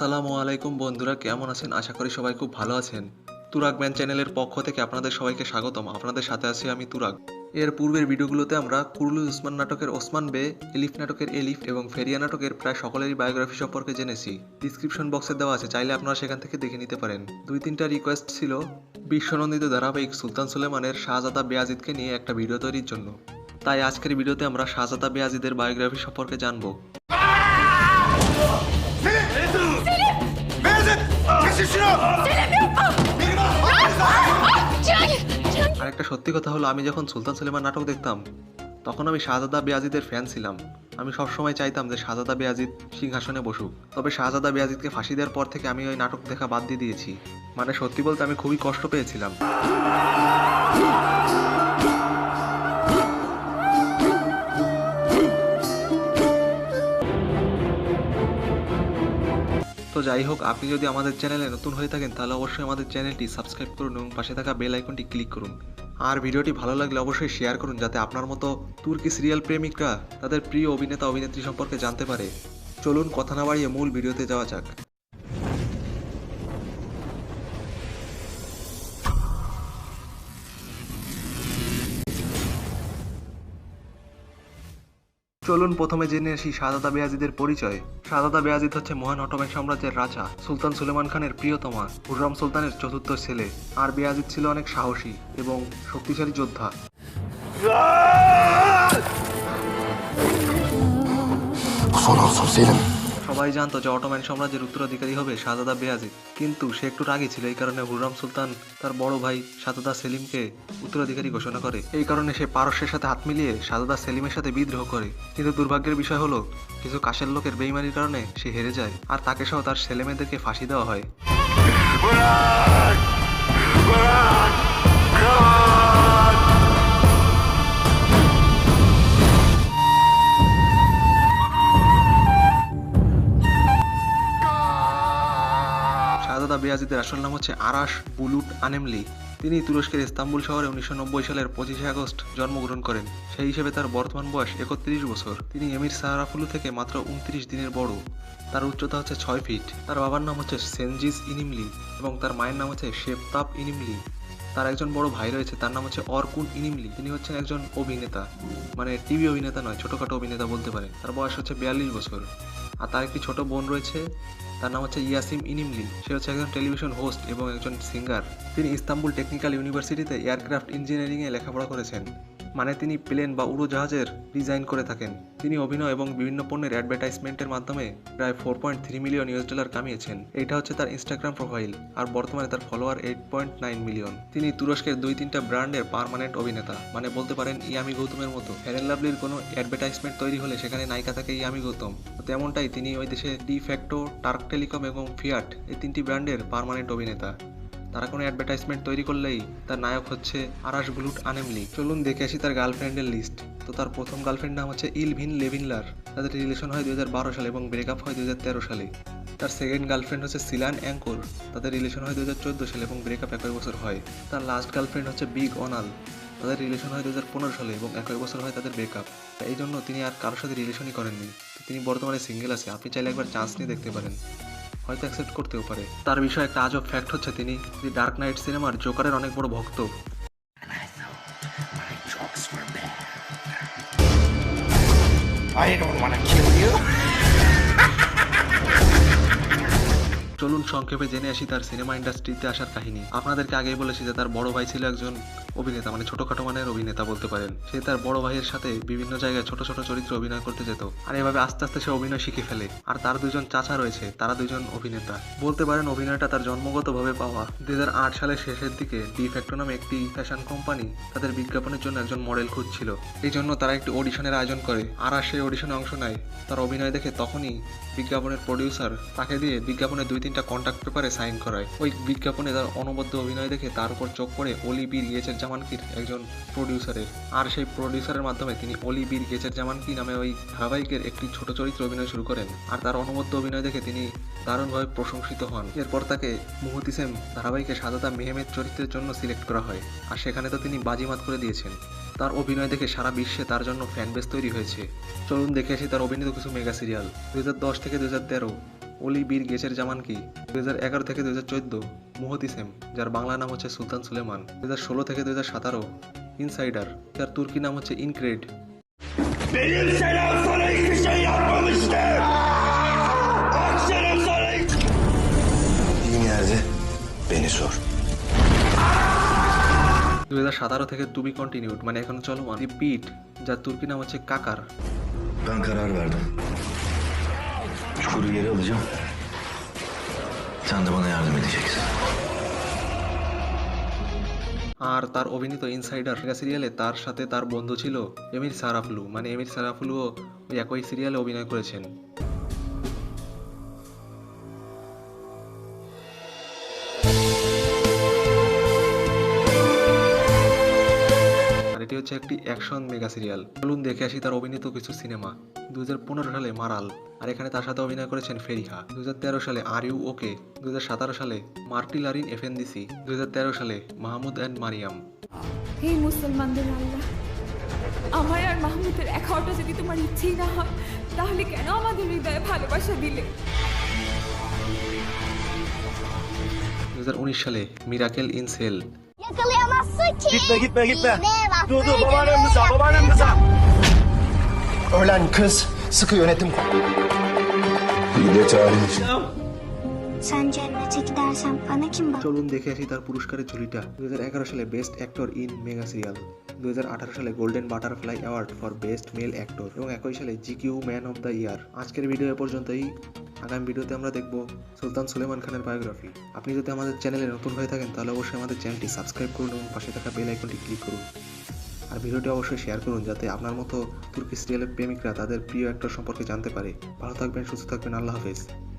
আসসালামু আলাইকুম বন্ধুরা, কেমন আছেন? আশা করি সবাই খুব ভালো আছেন। তুরাগ ম্যান চ্যানেলের পক্ষ থেকে আপনাদের সবাইকে স্বাগতম। আপনাদের সাথে আছি আমি তুরাগ। এর পূর্বের ভিডিওগুলোতে আমরা কুরুলু উসমান নাটকের ওসমান বে, এলিফ নাটকের এলিফ এবং ফেরিয়া নাটকের প্রায় সকলেরই বায়োগ্রাফি সম্পর্কে জেনেছি। ডিসক্রিপশন বক্সে দেওয়া আছে, চাইলে আপনারা সেখান থেকে দেখে নিতে পারেন। দুই তিনটা রিকোয়েস্ট ছিল বিশ্বনন্দিত ধারাবাহিক সুলতান সুলেমানের শাহজাদা বেয়াজিদকে নিয়ে একটা ভিডিও তৈরির জন্য। তাই আজকের ভিডিওতে আমরা শাহজাদা বেয়াজিদের বায়োগ্রাফি সম্পর্কে জানব। Kesin ছেলে! Cihangir! আরেকটা সত্যি কথা হলো আমি যখন সুলতান সুলেমান নাটক দেখতাম তখন আমি শাহজাদা বেয়াজিদের ফ্যান ছিলাম। আমি সবসময় চাইতাম যে শাহজাদা বেয়াজিদ সিংহাসনে বসুক। তবে শাহজাদা বেয়াজিদকে ফাঁসি দেওয়ার পর থেকে আমি ওই নাটক দেখা বাদ দিয়ে দিয়েছি। মানে সত্যি বলতে আমি খুবই কষ্ট পেয়েছিলাম। তো যাই হোক, আপনি যদি আমাদের চ্যানেলে নতুন হয়ে থাকেন, তাহলে অবশ্যই আমাদের চ্যানেলটি সাবস্ক্রাইব করুন এবং পাশে থাকা বেল আইকনটি ক্লিক করুন। আর ভিডিওটি ভালো লাগলে অবশ্যই শেয়ার করুন, যাতে আপনার মতো তুর্কি সিরিয়াল প্রেমিকরা তাদের প্রিয় অভিনেতা, অভিনেত্রী সম্পর্কে জানতে পারে। চলুন, কথা না বাড়িয়ে মূল ভিডিওতে যাওয়া যাক। চলুন প্রথমে জেনে আসি সাদাদা বেয়াজিদের পরিচয়। সাদাদা বেয়াজিদ হচ্ছে মহান অটোমেন সাম্রাজ্যের রাজা, সুলতান সুলেমান খানের প্রিয়তমা, হুররাম সুলতানের চতুর্থ ছেলে। আর বেয়াজিদ ছিল অনেক সাহসী এবং শক্তিশালী যোদ্ধা. সবাই জানতো যে অটোম্যান সাম্রাজ্যের উত্তরাধিকারী হবে শাহজাদা বেয়াজিদ। কিন্তু সে একটু রাগি ছিল, এই কারণে হুররাম সুলতান তার বড় ভাই শাহজাদা সেলিমকে উত্তরাধিকারী ঘোষণা করে। এই কারণে সে পারস্যের সাথে হাত মিলিয়ে শাহজাদা সেলিমের সাথে বিদ্রোহ করে। কিন্তু দুর্ভাগ্যের বিষয় হলো, কিছু কাশের লোকের বেইমানির কারণে সে হেরে যায়, আর তাকে সহ তার ছেলেমেয়েদেরকে ফাঁসি দেওয়া হয়। শাহজাদা আসল নাম হচ্ছে আরাশ বুলুট আনেমলি। তিনি তুরস্কের ইস্তাম্বুল শহরে উনিশশো নব্বই সালের পঁচিশে আগস্ট জন্মগ্রহণ করেন। সেই হিসেবে তার বর্তমান বয়স একত্রিশ বছর। তিনি এমির সাহারাফুলু থেকে মাত্র উনত্রিশ দিনের বড়। তার উচ্চতা হচ্ছে ছয় ফিট। তার বাবার নাম হচ্ছে সেনজিস ইনিমলি এবং তার মায়ের নাম হচ্ছে শেফতাব ইনিমলি। তার একজন বড় ভাই রয়েছে, তার নাম হচ্ছে অর্কুন ইনিমলি। তিনি হচ্ছেন একজন অভিনেতা। মানে টিভি অভিনেতা নয়, ছোটখাটো অভিনেতা বলতে পারেন। তার বয়স হচ্ছে বিয়াল্লিশ বছর। আর তার একটি ছোট বোন রয়েছে তার নাম হচ্ছে ইয়াসিম ইনিমলি। সে হচ্ছে একজন টেলিভিশন হোস্ট এবং একজন সিঙ্গার তিনি ইস্তাম্বুল টেকনিক্যাল ইউনিভার্সিটিতে এয়ারক্রাফট ইঞ্জিনিয়ারিংয়ে লেখাপড়া করেছেন। মানে তিনি প্লেন বা উড়োজাহাজের ডিজাইন করে থাকেন। তিনি অভিনয় এবং বিভিন্ন পণ্যের অ্যাডভার্টাইজমেন্টের মাধ্যমে প্রায় four point three million US dollar কামিয়েছেন। এটা হচ্ছে তার ইনস্টাগ্রাম প্রোফাইল আর বর্তমানে তার follower eight point nine million তিনি তুরস্কের দুই তিনটা ব্র্যান্ডের পার্মানেন্ট অভিনেতা মানে বলতে পারেন ইয়ামি গৌতমের মতো। ফ্যারেন লাভলির কোনো অ্যাডভার্টাইজমেন্ট তৈরি হলে সেখানে নায়িকা থাকে ইয়ামি গৌতম। তেমনটাই তিনি ওই দেশে ডি ফ্যাক্টো টার্ক টেলিকম এবং ফিয়াট এই তিনটি ব্র্যান্ডের পার্মানেন্ট অভিনেতা। তারা কোনো অ্যাডভার্টাইজমেন্ট তৈরি করলেই তার নায়ক হচ্ছে আরাশ বুলুট আনেমলি চলুন দেখে আসি তার গার্লফ্রেন্ডের লিস্ট তো তার প্রথম গার্লফ্রেন্ড নাম হচ্ছে ইলভিন লেভিনলার। তাদের রিলেশন হয় দু হাজার বারো সালে এবং ব্রেকআপ হয় দু হাজার তেরো সালে। তার সেকেন্ড গার্লফ্রেন্ড হচ্ছে সিলান অ্যাঙ্কর। তাদের রিলেশন হয় দু হাজার চোদ্দ সালে এবং ব্রেকআপ একই বছর হয়। তার লাস্ট গার্লফ্রেন্ড হচ্ছে বিগ অনাল। তাদের রিলেশন হয় দু হাজার পনেরো সালে এবং একই বছর হয় তাদের ব্রেকআপ এই জন্য তিনি আর কারোর সাথে রিলেশনই করেননি। তিনি বর্তমানে সিঙ্গেল আছে। আপনি চাইলে একবার চান্স নিয়ে দেখতে পারেন। হয়তো অ্যাকসেপ্ট করতেও পারে। তার বিষয়ে একটা আজব ফ্যাক্ট হচ্ছে তিনি দি ডার্ক নাইট সিনেমার জোকারের অনেক বড় ভক্ত। I don't want to kill you. চলুন সংক্ষেপে জেনে আসি তার সিনেমা ইন্ডাস্ট্রিতে আসার কাহিনী। আপনাদেরকে আগেই বলেছি যে তার বড় ভাই ছিল একজন অভিনেতা মানে ছোটখাটো মানের অভিনেতা বলতে পারেন। সে তার বড় ভাইয়ের সাথে বিভিন্ন জায়গায় ছোট ছোট চরিত্রে অভিনয় করতে যেত। আর এভাবে আস্তে আস্তে সে অভিনয় শিখে ফেলে। আর তার দুজন চাচা রয়েছে, তারা দুজন অভিনেতা। বলতে পারেন অভিনয়টা তার জন্মগতভাবে পাওয়া। দুই হাজার আট সালের শেষের দিকে ডি ফ্যাক্টো নামে একটি ফ্যাশন কোম্পানি তাদের বিজ্ঞাপনের জন্য একজন মডেল খুঁজছিল। এই জন্য তারা একটি অডিশনের আয়োজন করে। আর আর সেই অডিশনে অংশ নেয়। তার অভিনয় দেখে তখনই বিজ্ঞাপনের প্রডিউসার তাকে দিয়ে বিজ্ঞাপনের দুই তিনটা কন্ট্রাক্ট পেপারে সাইন করায়। ওই বিজ্ঞাপনে তার অনবদ্য অভিনয় দেখে তার উপর চোখ পড়ে অলি বীর গেচের জামানকির একজন প্রডিউসারের আর সেই প্রডিউসারের মাধ্যমে তিনি অলি বীর গেচের জামানকি নামে ওই ধারাবাহিকের একটি ছোট চরিত্রে অভিনয় শুরু করেন। আর তার অনবদ্য অভিনয় দেখে তিনি দারুণভাবে প্রশংসিত হন। এরপর তাকে মুহতিসেম ধারাবাহিকে সাদাতা মেহমেদ চরিত্রের জন্য সিলেক্ট করা হয়। আর সেখানে তো তিনি বাজিমাত করে দিয়েছেন। তার অভিনয় দেখে সারা বিশ্বে তার জন্য ফ্যান বেস তৈরি হয়েছে। চলুন দেখে আসি তার অভিনীত কিছু মেগা সিরিয়াল দুই হাজার দশ থেকে দুই হাজার তেরো। অলি বীর গেছের জামান কি দুই হাজার এগারো থেকে দুই হাজার চোদ্দ মুহতিসেম যার বাংলা নাম হচ্ছে সুলতান সুলেমান দু হাজার ষোলো থেকে দুই হাজার সতেরো, ইনসাইডার, যার তুর্কি নাম হচ্ছে ইনক্রেড. দুই হাজার সতেরো থেকে বি কন্টিনিউড মানে এখন চলমান দি পিট যার তুর্কি নাম হচ্ছে কাকার. Çukuru geri alacağım. Sen de bana yardım edeceksin. আর তার অভিনীত ইনসাইডার সিরিয়ালে তার সাথে তার বন্ধু ছিল এমির সারাফলু মানে এমির সারাফলুও একই সিরিয়ালে অভিনয় করেছেন হচ্ছে একটি অ্যাকশন মেগা সিরিয়াল। চলুন দেখে আসি তার অভিনীত কিছু সিনেমা। দু সালে মারাল আর এখানে তার সাথে অভিনয় করেছেন ফেরিহা। দু সালে আর ইউ ওকে দু সালে মার্টি লারিন এফএনডিসি দু সালে মাহমুদ অ্যান্ড মারিয়াম। হে মুসলমানদের আল্লাহ আমার আর মাহমুদের এক হওয়াটা যদি তোমার ইচ্ছেই না হয় তাহলে কেন আমাদের হৃদয়ে ভালোবাসা দিলে? দু সালে miracle in cell. Gidemezsin. Dur dur babaannem rıza babaannem rıza. Ölen kız sıkı yönetim Bir de tarih için. Sen cennete gidersen bana kim bak? চলুন দেখে আসি তার পুরস্কারের ঝুলিটা দু হাজার এগারো সালে best actor in mega serial দুই হাজার আঠারো সালে golden butterfly award for best male actor এবং একই সালে GQ man of the year আজকের ভিডিও এ পর্যন্তই আগামী ভিডিওতে আমরা দেখব সুলতান সুলেমান খানের বায়োগ্রাফি আপনি যদি আমাদের চ্যানেলে নতুন হয়ে থাকেন তাহলে অবশ্যই আমাদের চ্যানেলটি সাবস্ক্রাইব করুন এবং পাশে থাকা বেল আইকনটি ক্লিক করুন আর ভিডিওটি অবশ্যই শেয়ার করুন যাতে আপনার মতো তুর্কি সিরিয়ালের প্রেমিকরা তাদের প্রিয় একটা সম্পর্কে জানতে পারে। ভালো থাকবেন, সুস্থ থাকবেন, আল্লাহ হাফেজ।